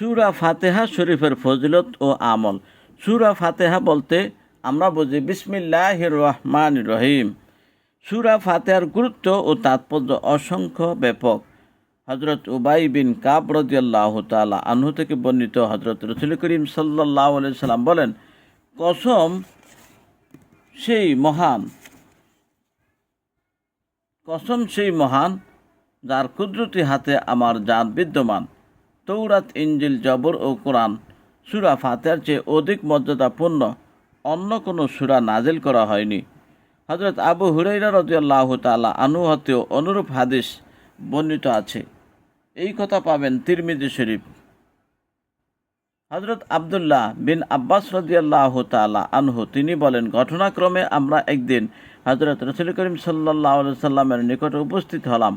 সুরা ফাতেহা শরীফের ফজিলত ও আমল। সুরা ফাতেহা বলতে আমরা বুঝি বিসমিল্লাহ রহমান রহিম। সুরা ফাতেহার গুরুত্ব ও তাৎপর্য অসংখ্য ব্যাপক। হজরত উবাই বিন কাব রদিয়াল্লাহ তালা আনহু থেকে বর্ণিত হজরত রসুল করিম সাল্লাহ সাল্লাম বলেন, কসম সেই মহান, কসম সেই মহান যার কুদরতি হাতে আমার জান বিদ্যমান। তৌরাত ইঞ্জিল জবর ও কোরআন। সুরা ফাতেহার চেয়ে অধিক মর্যাদাপূর্ণ। অন্য কোনো সুরা নাজিল করা হয়নি। হজরত আবু হুরাইরা রদিয়াল্লাহ তালা আনু হতেও অনুরূপ হাদিস বর্ণিত আছে। এই কথা পাবেন তিরমিজি শরীফ। হজরত আবদুল্লাহ বিন আব্বাস রদিয়াল্লাহ তালা আনহু, তিনি বলেন, ঘটনাক্রমে আমরা একদিন হজরত রসুল করিম সাল্লাহ সাল্লামের নিকটে উপস্থিত হলাম।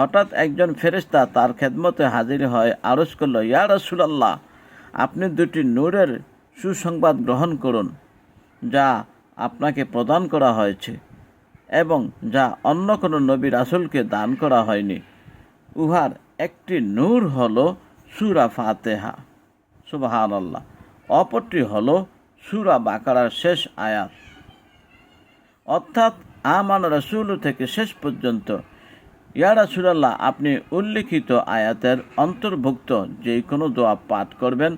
হঠাৎ একজন ফেরেস্তা তার খেদমতে হাজির হয়, আরজ করল, ইয়া রসুলাল্লাহ, আপনি দুটি নূরের সুসংবাদ গ্রহণ করুন, যা আপনাকে প্রদান করা হয়েছে এবং যা অন্য কোনো নবী রাসুলকে দান করা হয়নি। উহার একটি নূর হল সুরা ফাতেহা। সুবাহান আল্লাহ অপরটি হল সুরা বাকারার শেষ আয়াত। অর্থাৎ আমান রসুল থেকে শেষ পর্যন্ত ইয়া রাসুলাল্লাহ, আপনি উল্লিখিত আয়াতের অন্তর্ভুক্ত যে কোনো দোয়া পাঠ করবেন,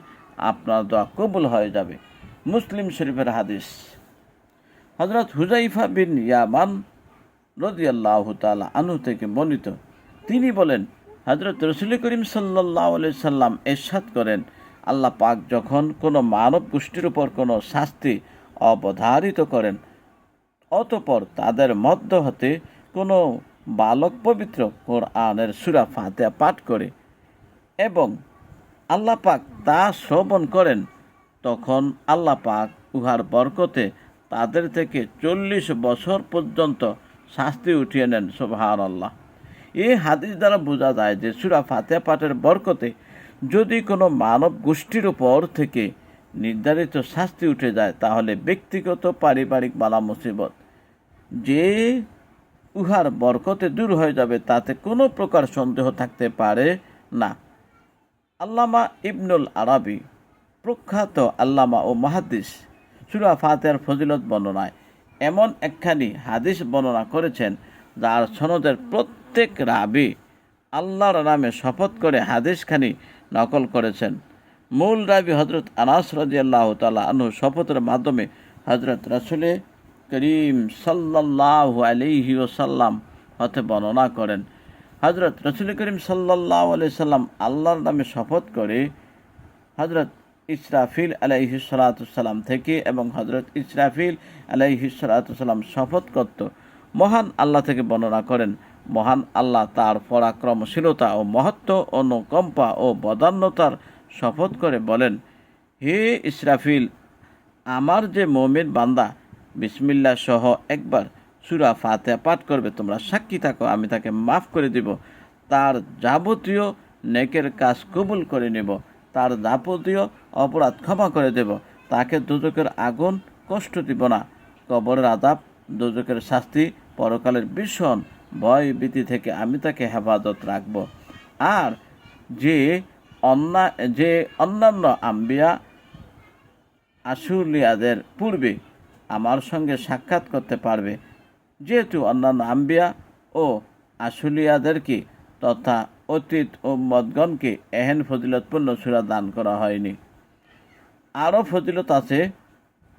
আপনার দোয়া কবুল হয়ে যাবে। মুসলিম শরীফের হাদিস। হজরত হুজাইফা বিন ইয়ামান রদিয়াল্লাহ তালা আনু থেকে বর্ণিত। তিনি বলেন হজরত রসুল করিম সাল্লাহ সাল্লাম এরশাদ করেন, আল্লাহ পাক যখন কোনো মানব গোষ্ঠীর উপর কোনো শাস্তি অবধারিত করেন, অতপর তাদের মধ্য হতে কোনো বালক পবিত্র কোরআনের সুরা ফাতে পাঠ করে এবং আল্লাহ পাক তা শ্রবণ করেন, তখন আল্লাহ পাক উহার বরকতে তাদের থেকে চল্লিশ বছর পর্যন্ত শাস্তি উঠিয়ে নেন সোভার আল্লাহ এই হাদিস দ্বারা বোঝা যায় যে সুরা ফাতে পাঠের বরকতে যদি কোনো মানব গোষ্ঠীর উপর থেকে নির্ধারিত শাস্তি উঠে যায়, তাহলে ব্যক্তিগত, পারিবারিক বালা মুসিবত যে উহার বরকতে দূর হয়ে যাবে, তাতে কোনো প্রকার সন্দেহ থাকতে পারে না। আল্লামা ইবনুল আরবি, প্রখ্যাত আল্লামা ও মাহাদিস সুরা ফাতেহার ফজিলত বর্ণনায় এমন একখানি হাদিস বর্ণনা করেছেন, যার সনদের প্রত্যেক রাবি আল্লাহর নামে শপথ করে হাদিসখানি নকল করেছেন। মূল রাবি হজরত আনাস রাজি আল্লাহ তালা আনহু শপথের মাধ্যমে হজরত রাসুলে করিম সাল্লাহ আলিহি ওসাল্লাম হতে বর্ণনা করেন। হজরত রসুল করিম সাল্লাহ আলি সাল্লাম আল্লাহর নামে শপথ করে হজরত ইসরাফিল আলাইহি সালাতাম থেকে এবং হজরত ইসরাফিল আলাইহি সালাতাম শপথ করত। মহান আল্লাহ থেকে বর্ণনা করেন, মহান আল্লাহ তার পরাক্রমশীলতা ও মহত্ব, অনুকম্পা ও বদান্যতার শপথ করে বলেন, হে ইসরাফিল, আমার যে মমিন বান্দা বিসমিল্লা সহ একবার সুরা ফাতে পাঠ করবে, তোমরা সাক্ষী থাকো, আমি তাকে মাফ করে দিব। তার যাবতীয় নেকের কাজ কবুল করে নেব। তার যাবতীয় অপরাধ ক্ষমা করে দেব। তাকে দুদকের আগুন কষ্ট দিব না। কবরের আদাব দুদকের শাস্তি, পরকালের ভীষণ ভয় ভীতি থেকে আমি তাকে হেফাজত রাখব। আর যে অন্যা, যে অন্যান্য আম্বিয়া, আশুলিয়াদের পূর্বে আমার সঙ্গে সাক্ষাৎ করতে পারবে। যেহেতু অন্যান্য আম্বিয়া ও আশুলিয়াদেরকে তথা অতীত ও মদগণকে এহেন ফজিলতপূর্ণ সুরা দান করা হয়নি? আরও ফজিলত আছে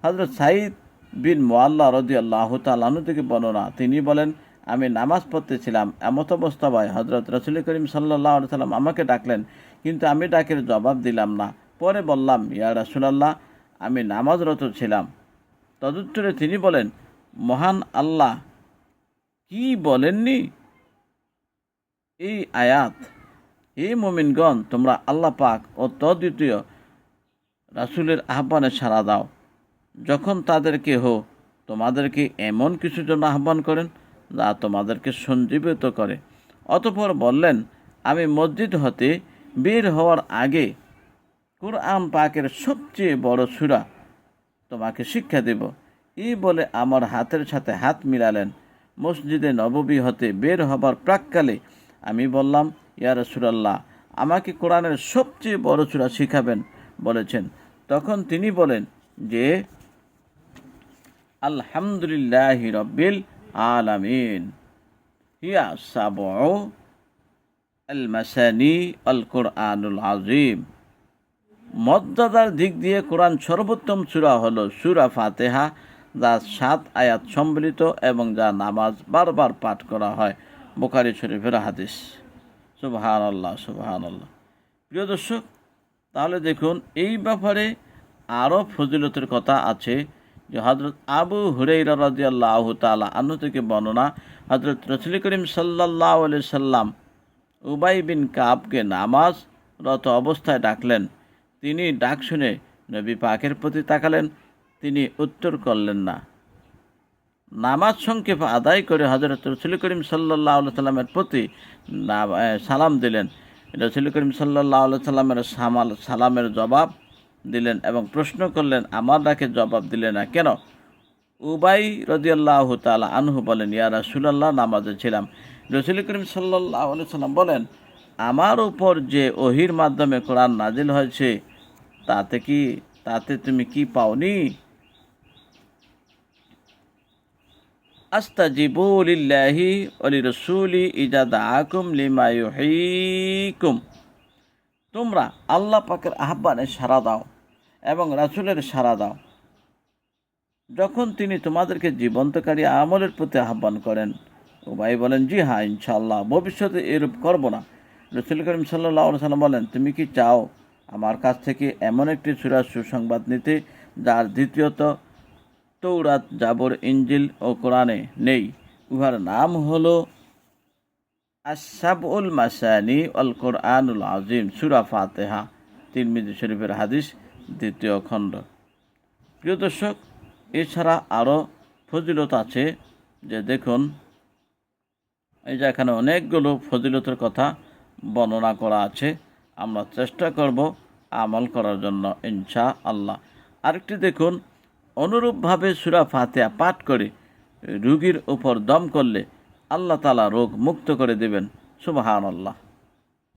হজরত সাইদ বিন মোয়াল্লা রদি আল্লাহ তালু থেকে বর্ণনা। তিনি বলেন, আমি নামাজ পড়তেছিলাম, এমত অবস্থায় হজরত রসুল করিম সাল্লাহ সাল্লাম আমাকে ডাকলেন, কিন্তু আমি ডাকের জবাব দিলাম না। পরে বললাম, ইয়া রাসুলাল্লাহ, আমি নামাজরত ছিলাম। তদুত্তরে তিনি বলেন, মহান আল্লাহ কি বলেননি? এই আয়াত, হে মোমিনগণ, তোমরা আল্লাহ পাক ও তদ্বিতীয় রাসুলের আহ্বানে সাড়া দাও। যখন তাদেরকে হো, তোমাদেরকে এমন কিছু জন্য আহ্বান করেন যা তোমাদেরকে সঞ্জীবিত করে। অতপর বললেন, আমি মসজিদ হতে বের হওয়ার আগে কোরআন পাকের সবচেয়ে বড় সুরা তোমাকে শিক্ষা দেব। এই বলে আমার হাতের সাথে হাত মিলালেন। মসজিদে নববী হতে বের হবার প্রাককালে আমি বললাম, ইয়া রসুলাল্লাহ, আমাকে কোরআনের সবচেয়ে বড় সূরা শিখাবেন। বলেছেন। তখন তিনি বলেন যে, আলহামদুলিল্লাহ রব্বিল আলামিন। হিয়া সাবউ আল মাসানি আল কোরআনুল আজিম মর্যাদার দিক দিয়ে কোরআন সর্বোত্তম সূরা হল সুরা ফাতেহা, যা সাত আয়াত সম্বলিত এবং যা নামাজ বারবার পাঠ করা হয়। বোকারি শরীফের হাদিস। সুবহান আল্লাহ সুবহান আল্লাহ প্রিয় দর্শক, তাহলে দেখুন, এই ব্যাপারে আরও ফজিলতের কথা আছে যে হজরত আবু হুরাইরা রাদিয়াল্লাহু তাআলা আনু থেকে বর্ণনা হজরত রসুল করিম সাল্লাল্লাহু আলাইহি সাল্লাম উবাই বিন কাবকে নামাজ রত অবস্থায় ডাকলেন। তিনি ডাক শুনে নবী পাকের প্রতি তাকালেন। তিনি উত্তর করলেন না। নামাজ সংক্ষেপ আদায় করে হজরত রসুল করিম সাল্লাহ সাল্লামের প্রতি সালাম দিলেন। রসুল করিম সাল্লাহ সাল্লামের সামাল, সালামের জবাব দিলেন এবং প্রশ্ন করলেন, আমার ডাকে জবাব দিলে না কেন? উবাই রদিয়াল্লাহ তালা আনহু বলেন, ইয়া রাসুলাল্লাহ, নামাজে ছিলাম। রসুল করিম সাল্লাহ সাল্লাম বলেন, আমার উপর যে ওহির মাধ্যমে কোরআন নাজিল হয়েছে তাতে কি, তাতে তুমি কি পাওনি? আস্তাজিবু লিল্লাহি ওলি রসুলি ইজা দাআকুম লিমা ইউহীকুম। তোমরা আল্লাহ পাকের আহ্বানে সাড়া দাও এবং রাসুলের সাড়া দাও। যখন তিনি তোমাদেরকে জীবন্তকারী আমলের প্রতি আহ্বান করেন, উবাই বলেন, জি হ্যাঁ ইনশাল্লাহ ভবিষ্যতে এরূপ করব না। রসুল করিম সাল্লাহ সাল্লাম বলেন, তুমি কি চাও আমার কাছ থেকে এমন একটি সুরাজ সুসংবাদ নিতে, যার দ্বিতীয়ত তৌরাত জাবর ইঞ্জিল ও কোরআনে নেই। উহার নাম হলো আসাবুল মাসানি অল কোরআনুল আজিম সুরা ফাতেহা তিন তিরমিজি শরীফের হাদিস, দ্বিতীয় খণ্ড। প্রিয় দর্শক, এছাড়া আরও ফজিলত আছে, যে দেখুন, এই যে এখানে অনেকগুলো ফজিলতের কথা বর্ণনা করা আছে। আমরা চেষ্টা করব আমল করার জন্য ইনশা আল্লাহ আরেকটি দেখুন, অনুরূপভাবে সুরা ফাতেহা পাঠ করে রুগীর উপর দম করলে আল্লাহ তালা রোগ মুক্ত করে দেবেন। সুবাহান আল্লাহ